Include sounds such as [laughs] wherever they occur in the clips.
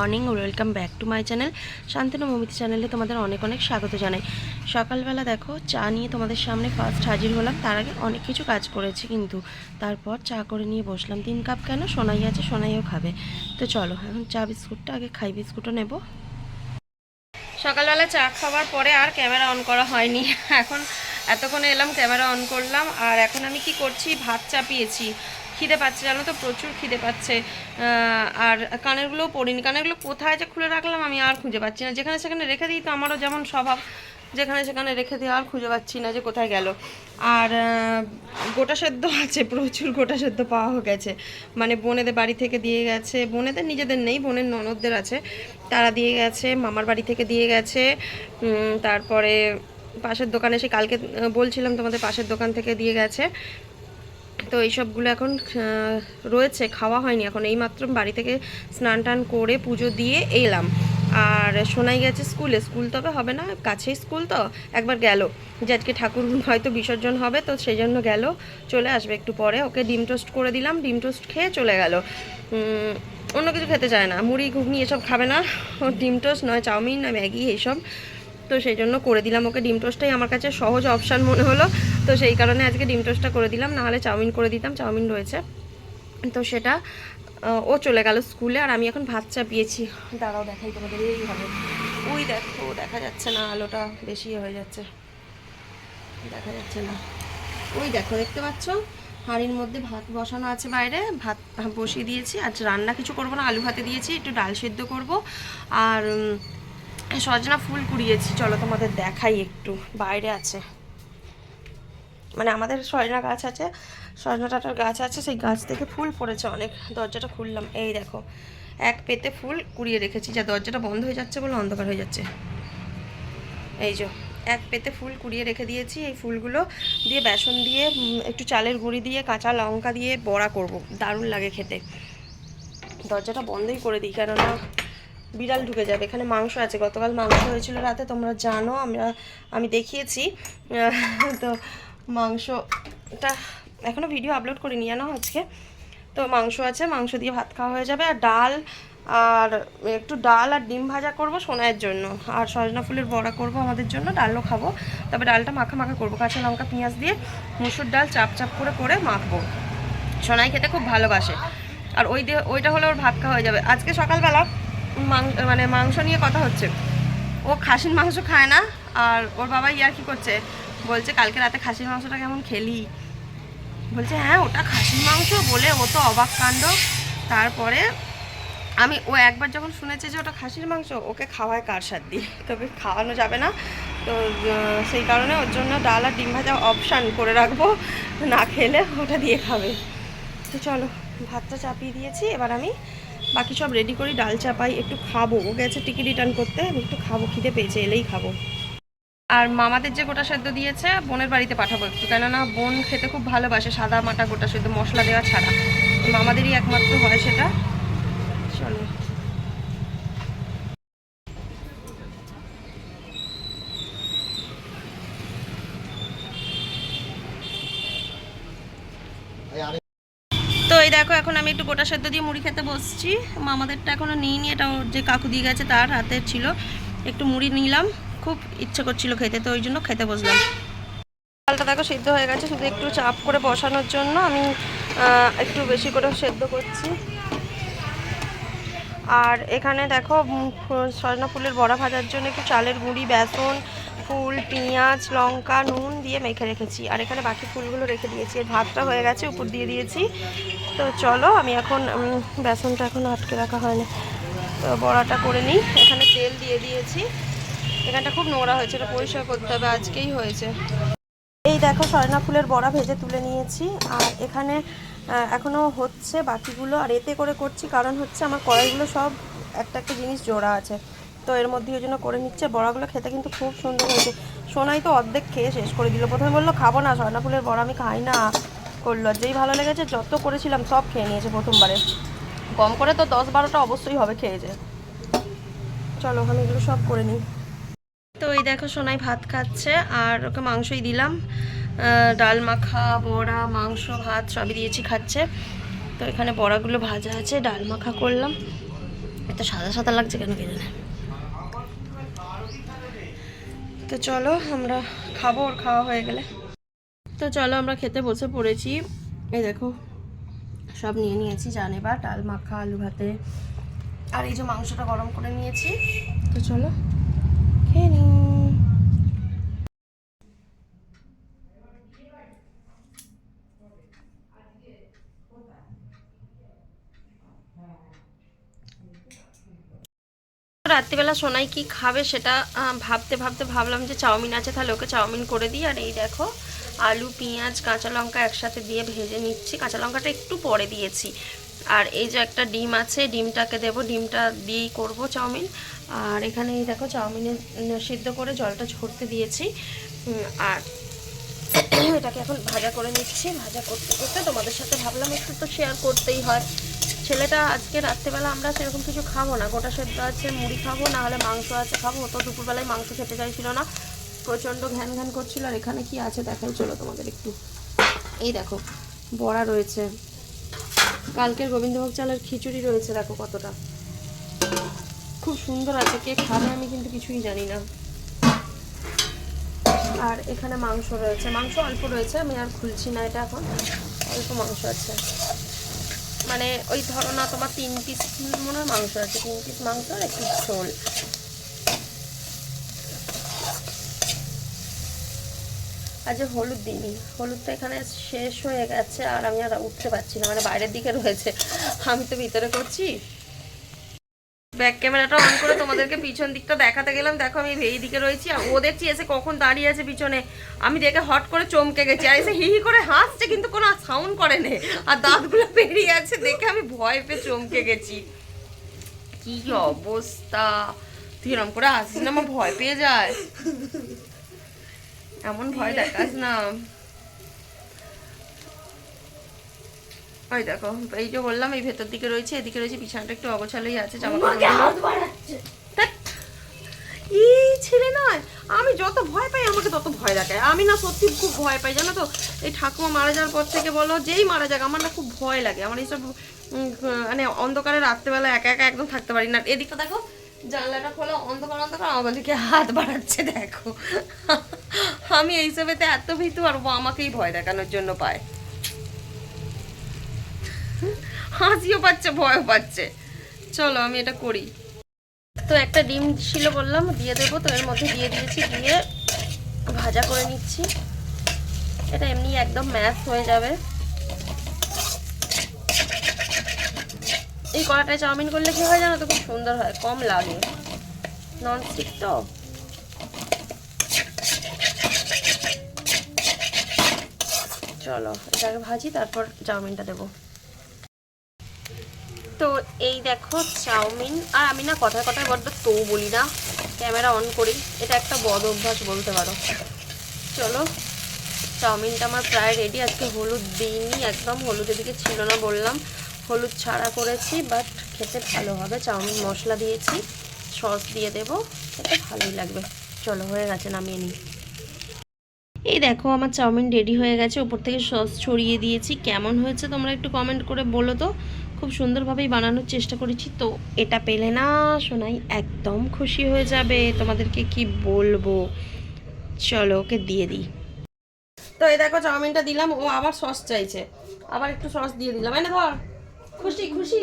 Morning welcome back to my channel Shantanu Mamita চ্যানেলে তোমাদের অনেক অনেক স্বাগত জানাই। সকালবেলা দেখো, চা নিয়ে তোমাদের সামনে ফার্স্ট হাজির হলাম। তার আগে অনেক কিছু কাজ করেছি কিন্তু তারপর চা করে নিয়ে বসলাম। তিন কাপ কেন? সোনাই আছে, সোনাইও খাবে। তো চলো, এখন চা বিস্কুটটা আগে খাই, বিস্কুটও নেব। সকালবেলা চা খাওয়ার পরে আর ক্যামেরা অন করা হয়নি। এখন এতক্ষণে এলাম, ক্যামেরা অন করলাম। আর এখন আমি কি করছি? ভাত চাপিয়েছি। খিদে পাচ্ছে, জানো তো? প্রচুর খিদে পাচ্ছে। আর কানেরগুলোও পড়িনি। কানেরগুলো কোথায় যে খুলে রাখলাম আমি আর খুঁজে পাচ্ছি না। যেখানে সেখানে রেখে দিই তো আমারও যেমন স্বভাব, যেখানে সেখানে রেখে দিই আর খুঁজে পাচ্ছি না যে কোথায় গেল। আর গোটা সেদ্ধ আছে, প্রচুর গোটা সেদ্ধ পাওয়া গেছে। মানে বোনেদের বাড়ি থেকে দিয়ে গেছে। বোনেদের, নিজেদের নেই, বোনের ননদদের আছে। তারা দিয়ে গেছে, মামার বাড়ি থেকে দিয়ে গেছে। তারপরে পাশের দোকানে এসে কালকে বলছিলাম তোমাদের পাশের দোকান থেকে দিয়ে গেছে। তো এইসবগুলো এখন রয়েছে, খাওয়া হয়নি। এখন এইমাত্র বাড়ি থেকে স্নান টান করে পুজো দিয়ে এলাম। আর শোনাই গেছে স্কুলে। স্কুল তবে হবে না, কাছেই স্কুল তো, একবার গেল। যে আজকে ঠাকুর হয়তো বিসর্জন হবে, তো সেই জন্য গেল, চলে আসবে একটু পরে। ওকে ডিম টোস্ট করে দিলাম, ডিম টোস্ট খেয়ে চলে গেল। অন্য কিছু খেতে চায় না। মুড়ি, ঘুগনি এসব খাবে না। ও ডিম টোস্ট নয়, চাউমিন না ম্যাগি এইসব। তো সেই জন্য করে দিলাম ওকে ডিম টোস্টটাই। আমার কাছে সহজ অপশান মনে হলো। তো সেই কারণে আজকে ডিম টোস্টটা করে দিলাম, নাহলে চাউমিন করে দিতাম, চাউমিন রয়েছে। তো সেটা ও চলে গেল স্কুলে আর আমি এখন ভাত চাপিয়েছি। দাঁড়াও দেখাই তোমাদের এই হবে ওই দেখো, দেখা যাচ্ছে না, আলোটা বেশি হয়ে যাচ্ছে। দেখা যাচ্ছে না। ওই দেখো, দেখতে পাচ্ছ? হাঁড়ির মধ্যে ভাত বসানো আছে বাইরে, ভাত বসিয়ে দিয়েছি। আজ রান্না কিছু করব না, আলু ভাতে দিয়েছি, একটু ডাল সেদ্ধ করব। আর সজনা ফুল কুড়িয়েছি, চলো তোমাদের দেখাই একটু, বাইরে আছে। মানে আমাদের সজনা গাছ আছে, সজনা ডাঁটার গাছ আছে, সেই গাছ থেকে ফুল পড়েছে অনেক, দরজাটা খুললাম, এই দেখো, এক পেতে ফুল কুড়িয়ে রেখেছি, যা দরজাটা বন্ধ হয়ে যাচ্ছে বলে অন্ধকার হয়ে যাচ্ছে। এই যে, এক পেতে ফুল কুড়িয়ে রেখে দিয়েছি, এই ফুলগুলো দিয়ে বেসন দিয়ে একটু চালের গুঁড়ি দিয়ে, কাঁচা লঙ্কা দিয়ে বড়া করব, দারুণ লাগে খেতে। দরজাটা বন্ধই করে দিই, কেননা বিড়াল ঢুকে যাবে। এখানে মাংস আছে। গতকাল মাংস হয়েছিল রাতে, তোমরা জানো, আমরা, আমি দেখিয়েছি। তো মাংসটা এখনও ভিডিও আপলোড করিনি, জানো আজকে? তো মাংস আছে, মাংস দিয়ে ভাত খাওয়া হয়ে যাবে, আর ডাল, আর একটু ডাল আর ডিম ভাজা করব সোনায়ের জন্য। আর সজনা ফুলের বড়া করব আমাদের জন্য, ডালও খাব। তবে ডালটা মাখা মাখা করব, কাঁচা লঙ্কা, পেঁয়াজ দিয়ে মুসুর ডাল চাপ চাপ করে করে মাখবো। সোনাই খেতে খুব ভালোবাসে। আর ওই দিয়ে ওইটা হলে ওর ভাত খাওয়া হয়ে যাবে। আজকে সকালবেলা মানে মাংস নিয়ে কথা হচ্ছে। ও খাসির মাংস খায় না, আর ওর বাবা ইয়ার কি করছে? বলছে, কালকে রাতে খাসির মাংসটা কেমন খেলি? বলছে হ্যাঁ ওটা খাসির মাংস বলে ও তো অবাক কাণ্ড। তারপরে আমি, ও একবার যখন শুনেছে যে ওটা খাসির মাংস, ওকে খাওয়ায় কার সাথ দিয়ে? তবে খাওয়ানো যাবে না। তো সেই কারণে ওর জন্য ডাল আর ডিম ভাজা অপশান করে রাখব। না খেলে ওটা দিয়ে খাবে। তো চলো, ভাতটা চাপিয়ে দিয়েছি। এবার আমি বাকি সব রেডি করি, ডাল চাপাই একটু খাব। ও গেছে টিকিট রিটার্ন করতে, আমি একটু খাব, খিদে পেয়েছে, এলেই খাব। আর মামাদের যে গোটা সেদ্ধ দিয়েছে, বোনের বাড়িতে পাঠাবো একটু, কেননা বোন খেতে খুব ভালোবাসে, সাদা, মাটা, গোটা সেদ্ধ মশলা দেওয়া ছাড়া। মামাদেরই একমাত্র হয় সেটা। চলো তো এই দেখো এখন আমি একটু গোটা সেদ্ধ দিয়ে মুড়ি খেতে বসছি। মামাদেরটা এখনও নিইনি, এটা যে কাকু দিয়ে গেছে তার হাতে ছিল। একটু মুড়ি নিলাম, খুব ইচ্ছে করছিল খেতে, তো ওই জন্য খেতে বসলাম। ডালটা দেখো সিদ্ধ হয়ে গেছে, শুধু একটু চাপ করে বসানোর জন্য আমি একটু বেশি করে সেদ্ধ করছি। আর এখানে দেখো সজনা ফুলের বড়া ভাজার জন্য একটু চালের গুঁড়ি, বেসন, ফুল, পেঁয়াজ, লঙ্কা, নুন দিয়ে মেখে রেখেছি। আর এখানে বাকি ফুলগুলো রেখে দিয়েছি। এর ভাতটা হয়ে গেছে, উপর দিয়ে দিয়েছি। তো চলো, আমি এখন বেসনটা এখন আটকে রাখা হয়নি। তো বড়াটা করে নিই। এখানে তেল দিয়ে দিয়েছি। এখানটা খুব নোংরা হয়েছে, এটা পরিষ্কার করতে হবে, আজকেই হয়েছে। এই দেখো, সজনা ফুলের বড়া ভেজে তুলে নিয়েছি। আর এখানে আহ, এখনও হচ্ছে বাকিগুলো আর এতে করে করছি কারণ হচ্ছে আমার কড়াইগুলো সব একটা একটা জিনিস জোড়া আছে। তো এর মধ্যে ওই জন্য করে নিচ্ছে। বড়াগুলো খেতে কিন্তু খুব সুন্দর হয়েছে। সোনাই তো অর্ধেক খেয়ে শেষ করে দিল। প্রথমে বলল খাব না সজনা ফুলের বড়া আমি খাই না। করল। যেই ভালো লেগেছে যত করেছিলাম সব খেয়ে নিয়েছে প্রথমবারে। কম করে তো দশ বারোটা অবশ্যই হবে খেয়েছে। চলো আমি এগুলো সব করে নিই। তো এই দেখো সোনাই ভাত খাচ্ছে আর ওকে মাংসই দিলাম। ডাল মাখা, বড়া, মাংস, ভাত সবই দিয়েছি খাচ্ছে। তো এখানে বড়াগুলো ভাজা আছে, ডাল মাখা করলাম। এত সাদা সাদা লাগছে কেন কে জানে? তো চলো আমরা খাব, ওর খাওয়া হয়ে গেলে। তো চলো আমরা খেতে বসে পড়েছি। এই দেখো, সব নিয়ে নিয়েছি, জানে বা ডাল মাখা, আলু ভাতে। আর এই যে মাংসটা গরম করে নিয়েছি। তো চলো, খেয়ে নিই। রাত্রিবেলা সোনাই কি খাবে সেটা ভাবতে ভাবতে ভাবলাম যে চাউমিন আছে, তাহলে ওকে চাউমিন করে দিই। আর এই দেখো, আলু, পেঁয়াজ, কাঁচা লঙ্কা একসাথে দিয়ে ভেজে নিচ্ছি। কাঁচা লঙ্কাটা একটু পরে দিয়েছি। আর এই যে একটা ডিম আছে, ডিমটাকে দেব, ডিমটা দিয়েই করব চাউমিন। আর এখানে এই দেখো, চাউমিনে সিদ্ধ করে জলটা ঝরতে দিয়েছি। আর এটাকে এখন ভাজা করে নিচ্ছি। ভাজা করতে করতে তোমাদের সাথে ভাবলাম একটু তো শেয়ার করতেই হয়। ছেলেটা আজকে রাত্রেবেলা আমরা সেরকম কিছু খাব না। গোটা সেদ্ধ আছে, মুড়ি খাব না হলে মাংস আছে, খাব। তো দুপুরবেলায় মাংস খেতে চাইছিল না। প্রচণ্ড ঘ্যান ঘ্যান করছিল। আর এখানে কি আছে দেখাই? চলো তোমাদের একটু। এই দেখো, বড়া রয়েছে। কালকের গোবিন্দভোগ চালের খিচুড়ি রয়েছে, দেখো কতটা। খুব সুন্দর আছে, কে খাবে আমি কিন্তু কিছুই জানি না। আর এখানে মাংস রয়েছে। মাংস অল্প রয়েছে, আমি আর খুলছি না এটা এখন। অল্প মাংস আছে। মানে ওই ধরো না তোমার তিন পিস মনে হয় মাংস আছে, তিন পিস মাংস আর এক পিস ঝোল। আর যে হলুদ দিইনি হলুদটা এখানে শেষ হয়ে গেছে আর আমি আর উঠতে পারছি না মানে বাইরের দিকে রয়েছে। আমি তো ভিতরে করছি। ব্যাক ক্যামেরাটা অন করে তোমাদেরকে পিছন দিকটা দেখাতে গেলাম। দেখো, আমি এই দিকে রয়েছি আর ও দেখছি এসে কখন দাঁড়িয়ে আছে পিছনে। আমি দেখে হট করে চমকে গেছি আর এসে হি হি করে হাসছে, কিন্তু কোনো সাউন্ড করে নে। আর দাঁতগুলো বেরিয়ে আছে দেখে আমি ভয় পেয়ে চমকে গেছি। কি অবস্থা? তুই এরম করে আসিস না, আমার ভয় পেয়ে যায়। এমন ভয় দেখাস না। ওই দেখো এই যে বললাম এই ভেতর দিকে রয়েছে এদিকে রয়েছে বিছানাটা একটু অগোছালোই আছে জামা এই ছেলে নয় আমি যত ভয় পাই আমাকে তত ভয় দেখায়। আমি না সত্যি খুব ভয় পাই জানো তো? এই ঠাকুমা মারা যাওয়ার পর থেকে বলো যেই মারা যাক আমার না খুব ভয় লাগে। আমার এইসব মানে অন্ধকারে রাত্রেবেলা একা একা একদম থাকতে পারি না। এদিকটা দেখো জানলাটা খোলা অন্ধকার অন্ধকার আমার দিকে হাত বাড়াচ্ছে দেখো। আমি এইসবেতে এত ভীতু আর ও আমাকেই ভয় দেখানোর জন্য পায়। হাসিও পাচ্ছে, ভয়ও পাচ্ছে। চলো, আমি এটা করি। তো একটা ডিম ছিল বললাম, দিয়ে দেবো। তো এর মধ্যে দিয়ে দিয়েছি, দিয়ে ভাজা করে নিচ্ছি। এটা এমনি একদম ম্যাশ হয়ে যাবে। এই কড়াটায় চাউমিন করলে কি হয় জানো তো? খুব সুন্দর হয়, কম লাগে। নন স্টিক তো চলো, এটাকে ভাজি, তারপর চাউমিনটা দেবো। এই দেখো চাউমিন। আর আমি না কথায় কথায় বড্ড তো বলি না, ক্যামেরা অন করি। এটা একটা বদ অভ্যাস বলতে পারো। চলো, চাউমিনটা আমার প্রায় রেডি আজকে হলুদ দিইনি, একদম হলুদের দিকে ছিল না বললাম। হলুদ ছাড়া করেছি বাট খেতে ভালো হবে। চাউমিন মশলা দিয়েছি, সস দিয়ে দেবো। খেতে ভালোই লাগবে। চলো, হয়ে গেছে, নামিয়ে নিই। এই দেখো, আমার চাউমিন রেডি হয়ে গেছে। উপর থেকে সস ছড়িয়ে দিয়েছি। কেমন হয়েছে তোমরা একটু কমেন্ট করে বলো তো। খুব সুন্দরভাবেই বানানোর চেষ্টা করেছি। তো এটা পেলে না শোনাই একদম খুশি হয়ে যাবে। তোমাদেরকে কি বলব? চলো ওকে দিয়ে দিই। তো এই দেখো চাউমিনটা দিলাম। ও আবার সস চাইছে। আবার একটু সস দিয়ে দিলাম। এনে ধর খুশি খুশি?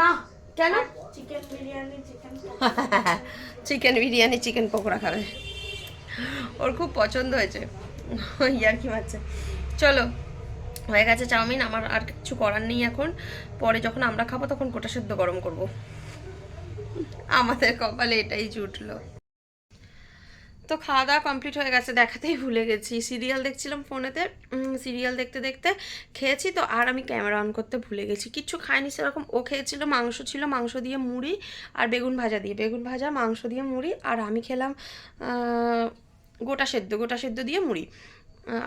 না। কেন? Chicken biryani chicken chicken [laughs] biryani chicken pakora খাবে। ওর খুব পছন্দ হয়েছে। ইয়ার কি মারছে। চলো। হয়ে গেছে চাউমিন, আমার আর কিছু করার নেই এখন। পরে যখন আমরা খাব, তখন কোটা সেদ্ধ গরম করব। আমাদের কপালে এটাই জুটলো। তো খাওয়া দাওয়া কমপ্লিট হয়ে গেছে, দেখাতেই ভুলে গেছি। সিরিয়াল দেখছিলাম ফোনেতে সিরিয়াল দেখতে দেখতে খেয়েছি তো, আর আমি ক্যামেরা অন করতে ভুলে গেছি। কিচ্ছু খাইনি সেরকম, ও খেয়েছিল, মাংস ছিল, মাংস দিয়ে মুড়ি আর বেগুন ভাজা দিয়ে। বেগুন ভাজা, মাংস দিয়ে মুড়ি, আর আমি খেলাম গোটা সেদ্ধ গোটা সেদ্ধ দিয়ে মুড়ি।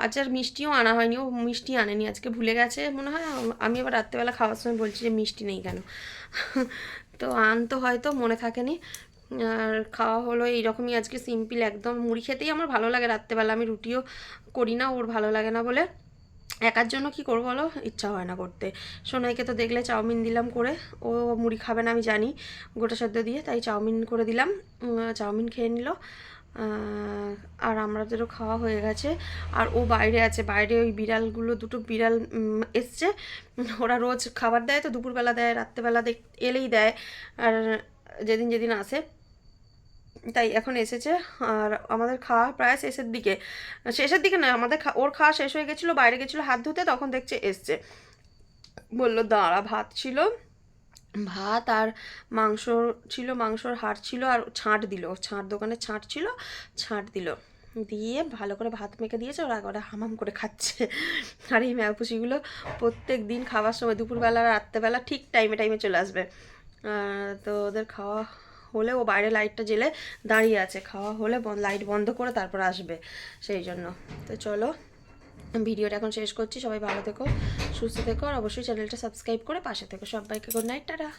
আর মিষ্টিও আনা হয়নি, ও মিষ্টি আনেনি, আজকে ভুলে গেছে, মনে হয় আমি আবার রাত্রেবেলা খাওয়ার সময় বলছি যে মিষ্টি নেই কেন? তো আনতো হয়তো, মনে থাকেনি। আর খাওয়া হলো এইরকমই, আজকে সিম্পল একদম, মুড়ি খেতেই আমার ভালো লাগে রাত্রেবেলা, আমি রুটিও করি না, ওর ভালো লাগে না বলে। একার জন্য কি করব বলো? ইচ্ছা হয় না করতে। সোনাইকে তো দেখলে চাউমিন দিলাম করে, ও মুড়ি খাবে না, আমি জানি, গোটা সেদ্ধ দিয়ে, তাই চাউমিন করে দিলাম চাউমিন খেয়ে নিল। আর আমাদেরও খাওয়া হয়ে গেছে। আর ও বাইরে আছে, বাইরে ওই বিড়ালগুলো, দুটো বিড়াল এসছে। ওরা রোজ খাবার দেয় তো, দুপুরবেলা দেয়, রাত্রেবেলা দেখ, এলেই দেয়। আর যেদিন যেদিন আসে, তাই এখন এসেছে। আর আমাদের খাওয়া প্রায় শেষের দিকে। শেষের দিকে না, আমাদের ওর খাওয়া শেষ হয়ে গেছিল, বাইরে গেছিল হাত ধুতে, তখন দেখছে এসছে। বলল, দাঁড়া, ভাত ছিল। ভাত আর মাংস ছিল, মাংসর হাড় ছিল আর ছাঁট দিল। ছাঁট দোকানে ছাঁট ছিল, ছাঁট দিল। দিয়ে ভালো করে ভাত মেখে দিয়েছে, ওরা একবারে হামাম করে খাচ্ছে। আর এই ম্যাপুসিগুলো প্রত্যেক দিন খাওয়ার সময়, দুপুরবেলা, রাত্রেবেলা ঠিক টাইমে টাইমে চলে আসবে। তো ওদের খাওয়া হলে ও বাইরে লাইটটা জেলে দাঁড়িয়ে আছে। খাওয়া হলে লাইট বন্ধ করে তারপর আসবে। সেই জন্য। তো চলো ভিডিওটা এখন শেষ করছি। সবাই ভালো থেকো, সুস্থ থেকো, আর অবশ্যই চ্যানেলটা সাবস্ক্রাইব করে পাশে থেকো। সবাইকে গুড নাইট টাটা।